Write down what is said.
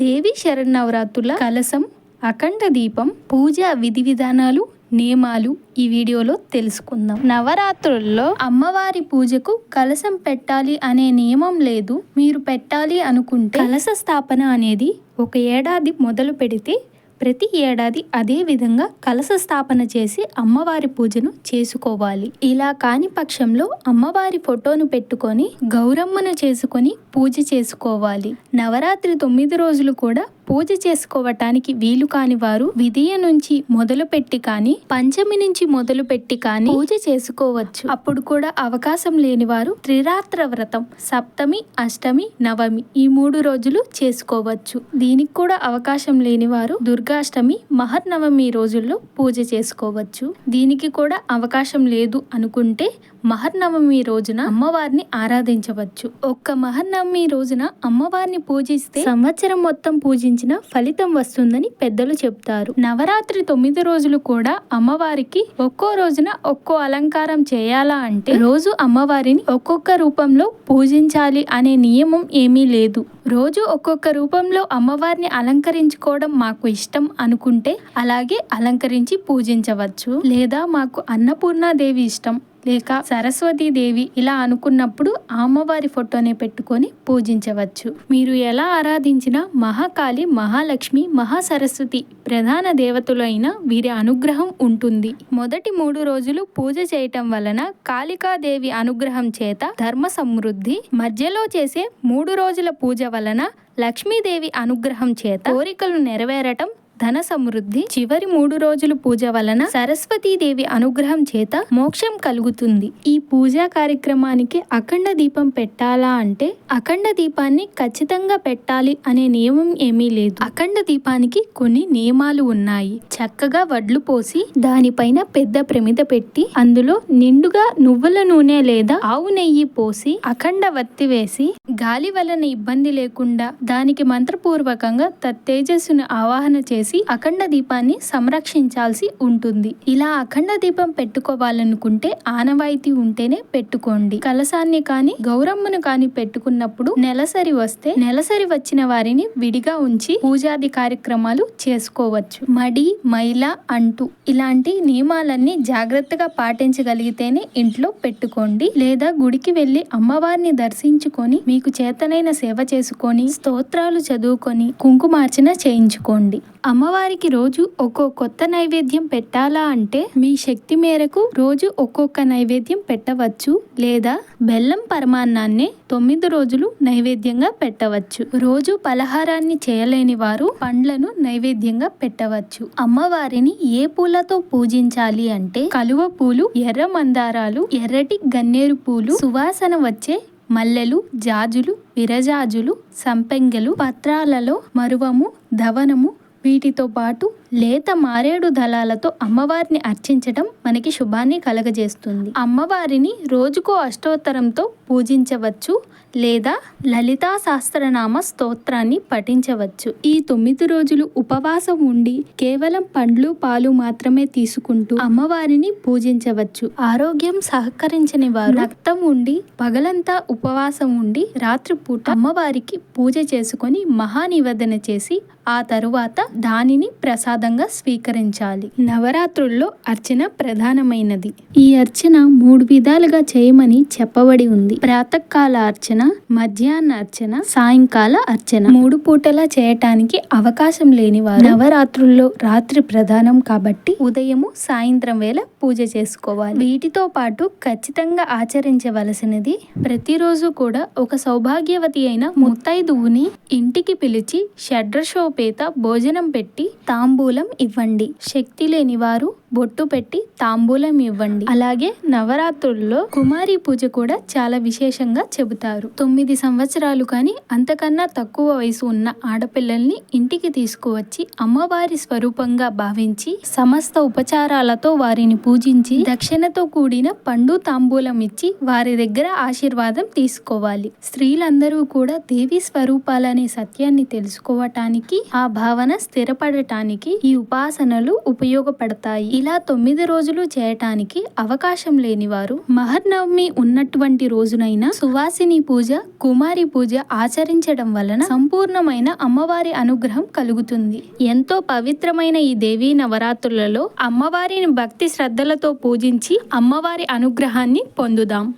దేవి శరణవరాత్రుల కలసం అఖండ దీపం పూజా విధి విధానాలు నియమాలు ఈ వీడియోలో తెలుసుకుందాం. నవరాత్రుల్లో అమ్మవారి పూజకు కలసం పెట్టాలి అనే నియమం లేదు. మీరు పెట్టాలి అనుకుంటే కలస స్థాపన అనేది ఒక ఏడాది మొదలు పెడితే ప్రతి ఏడాది అదే విధంగా కలశ స్థాపన చేసి అమ్మవారి పూజను చేసుకోవాలి. ఇలా కాని పక్షంలో అమ్మవారి ఫోటోను పెట్టుకొని గౌరమ్మను చేసుకొని పూజ చేసుకోవాలి. నవరాత్రి తొమ్మిది రోజులు కూడా పూజ చేసుకోవటానికి వీలు కాని వారు విధియ నుంచి మొదలుపెట్టి కానీ పంచమి నుంచి మొదలుపెట్టి కానీ పూజ చేసుకోవచ్చు. అప్పుడు కూడా అవకాశం లేని వారు త్రిరాత్ర వ్రతం సప్తమి అష్టమి నవమి ఈ మూడు రోజులు చేసుకోవచ్చు. దీనికి కూడా అవకాశం లేని వారు దుర్గాష్టమి మహర్నవమి రోజుల్లో పూజ చేసుకోవచ్చు. దీనికి కూడా అవకాశం లేదు అనుకుంటే మహర్నవమి రోజున అమ్మవారిని ఆరాధించవచ్చు. ఒక్క మహర్నవమి రోజున అమ్మవారిని పూజిస్తే సంవత్సరం మొత్తం పూజించిన ఫలితం వస్తుందని పెద్దలు చెప్తారు. నవరాత్రి తొమ్మిది రోజులు కూడా అమ్మవారికి ఒక్కో రోజున ఒక్కో అలంకారం చేయాలా అంటే రోజు అమ్మవారిని ఒక్కొక్క రూపంలో పూజించాలి అనే నియమం ఏమీ లేదు. రోజు ఒక్కొక్క రూపంలో అమ్మవారిని అలంకరించుకోవడం మాకు ఇష్టం అనుకుంటే అలాగే అలంకరించి పూజించవచ్చు. లేదా మాకు అన్నపూర్ణాదేవి ఇష్టం లేక సరస్వతీ దేవి ఇలా అనుకున్నప్పుడు అమ్మవారి ఫోటోనే పెట్టుకొని పూజించవచ్చు. మీరు ఎలా ఆరాధించినా మహాకాళి మహాలక్ష్మి మహాసరస్వతి ప్రధాన దేవతలైన వీరి అనుగ్రహం ఉంటుంది. మొదటి మూడు రోజులు పూజ చేయటం వలన కాళికాదేవి అనుగ్రహం చేత ధర్మ సమృద్ధి మధ్యలో చేసే మూడు రోజుల పూజ వలన లక్ష్మీదేవి అనుగ్రహం చేత కోరికలు నెరవేరటం ధన సమృద్ధి చివరి మూడు రోజులు పూజ వలన సరస్వతీదేవి అనుగ్రహం చేత మోక్షం కలుగుతుంది. ఈ పూజా కార్యక్రమానికి అఖండ దీపం పెట్టాలా అంటే అఖండ దీపాన్ని ఖచ్చితంగా పెట్టాలి అనే నియమం ఏమీ లేదు. అఖండ దీపానికి కొన్ని నియమాలు ఉన్నాయి. చక్కగా వడ్లు పోసి దానిపైన పెద్ద ప్రమిద పెట్టి అందులో నిండుగా నువ్వుల నూనె లేదా ఆవు నెయ్యి పోసి అఖండ వత్తి వేసి గాలి వలన ఇబ్బంది లేకుండా దానికి మంత్రపూర్వకంగా తత్తేజస్సును ఆవాహన చేసి అఖండ దీపాన్ని సంరక్షించాల్సి ఉంటుంది. ఇలా అఖండ దీపం పెట్టుకోవాలనుకుంటే ఆనవాయితీ ఉంటేనే పెట్టుకోండి. కలసాన్ని కాని గౌరమ్మను కాని పెట్టుకున్నప్పుడు నెలసరి వస్తే నెలసరి వచ్చిన వారిని విడిగా ఉంచి పూజాది కార్యక్రమాలు చేసుకోవచ్చు. మడి మైల అంటూ ఇలాంటి నియమాలన్నీ జాగ్రత్తగా పాటించగలిగితేనే ఇంట్లో పెట్టుకోండి. లేదా గుడికి వెళ్ళి అమ్మవారిని దర్శించుకొని మీకు చేతనైన సేవ చేసుకొని స్తోత్రాలు చదువుకొని కుంకుమార్చన చేయించుకోండి. అమ్మవారికి రోజు ఒక్కో కొత్త నైవేద్యం పెట్టాలా అంటే మీ శక్తి మేరకు రోజు ఒక్కొక్క నైవేద్యం పెట్టవచ్చు లేదా బెల్లం పరమాన్నాన్ని తొమ్మిది రోజులు నైవేద్యంగా పెట్టవచ్చు. రోజు పలహారాన్ని చేయలేని వారు పండ్లను నైవేద్యంగా పెట్టవచ్చు. అమ్మవారిని ఏ పూలతో పూజించాలి అంటే కలువ పూలు ఎర్ర మందారాలు ఎర్రటి గన్నేరు పూలు సువాసన వచ్చే మల్లెలు జాజులు విరజాజులు సంపెంగలు పత్రాలలో మరువము ధవనము వీటితో పాటు లేత మారేడు దళాలతో అమ్మవారిని అర్చించటం మనకి శుభాన్ని కలగజేస్తుంది. అమ్మవారిని రోజుకో అష్టోత్తరంతో పూజించవచ్చు లేదా లలితా సహస్రనామ స్తోత్రాన్ని పఠించవచ్చు. ఈ తొమ్మిది రోజులు ఉపవాసం ఉండి కేవలం పండ్లు పాలు మాత్రమే తీసుకుంటూ అమ్మవారిని పూజించవచ్చు. ఆరోగ్యం సహకరించని వారు రక్తం ఉండి పగలంతా ఉపవాసం ఉండి రాత్రిపూట అమ్మవారికి పూజ చేసుకొని మహానివేదన చేసి ఆ తరువాత దానిని ప్రసాదంగా స్వీకరించాలి. నవరాత్రుల్లో అర్చన ప్రధానమైనది. ఈ అర్చన మూడు విధాలుగా చేయమని చెప్పబడి ఉంది. ప్రాతకాల అర్చన మధ్యాహ్న అర్చన సాయంకాల అర్చన. మూడు పూటలా చేయటానికి అవకాశం లేని వారు నవరాత్రుల్లో రాత్రి ప్రధానం కాబట్టి ఉదయము సాయంత్రం వేళ పూజ చేసుకోవాలి. వీటితో పాటు ఖచ్చితంగా ఆచరించవలసినది ప్రతిరోజు కూడా ఒక సౌభాగ్యవతి అయిన ముత్తైదువుని ఇంటికి పిలిచి షడ్రషోపేత భోజనం పెట్టి తాంబూలం ఇవ్వండి. శక్తి లేని వారు బొట్టు పెట్టి తాంబూలం ఇవ్వండి. అలాగే నవరాత్రుల్లో కుమారి పూజ కూడా చాలా విశేషంగా చెబుతారు. తొమ్మిది సంవత్సరాలు కానీ అంతకన్నా తక్కువ వయసు ఉన్న ఆడపిల్లల్ని ఇంటికి తీసుకువచ్చి అమ్మవారి స్వరూపంగా భావించి సమస్త ఉపచారాలతో వారిని పూజించి దక్షిణతో కూడిన పండు తాంబూలం ఇచ్చి వారి దగ్గర ఆశీర్వాదం తీసుకోవాలి. స్త్రీలందరూ కూడా దేవి స్వరూపాలనే సత్యాన్ని తెలుసుకోవటానికి ఆ భావన స్థిరపడటానికి ఈ ఉపాసనలు ఉపయోగపడతాయి. ఇలా తొమ్మిది రోజులు చేయటానికి అవకాశం లేని వారు మహర్నవమి ఉన్నటువంటి రోజునైనా సువాసిని పూజ కుమారి పూజ ఆచరించడం వలన సంపూర్ణమైన అమ్మవారి అనుగ్రహం కలుగుతుంది. ఎంతో పవిత్రమైన ఈ దేవీ నవరాత్రులలో అమ్మవారిని భక్తి శ్రద్ధలతో పూజించి అమ్మవారి అనుగ్రహాన్ని పొందుదాం.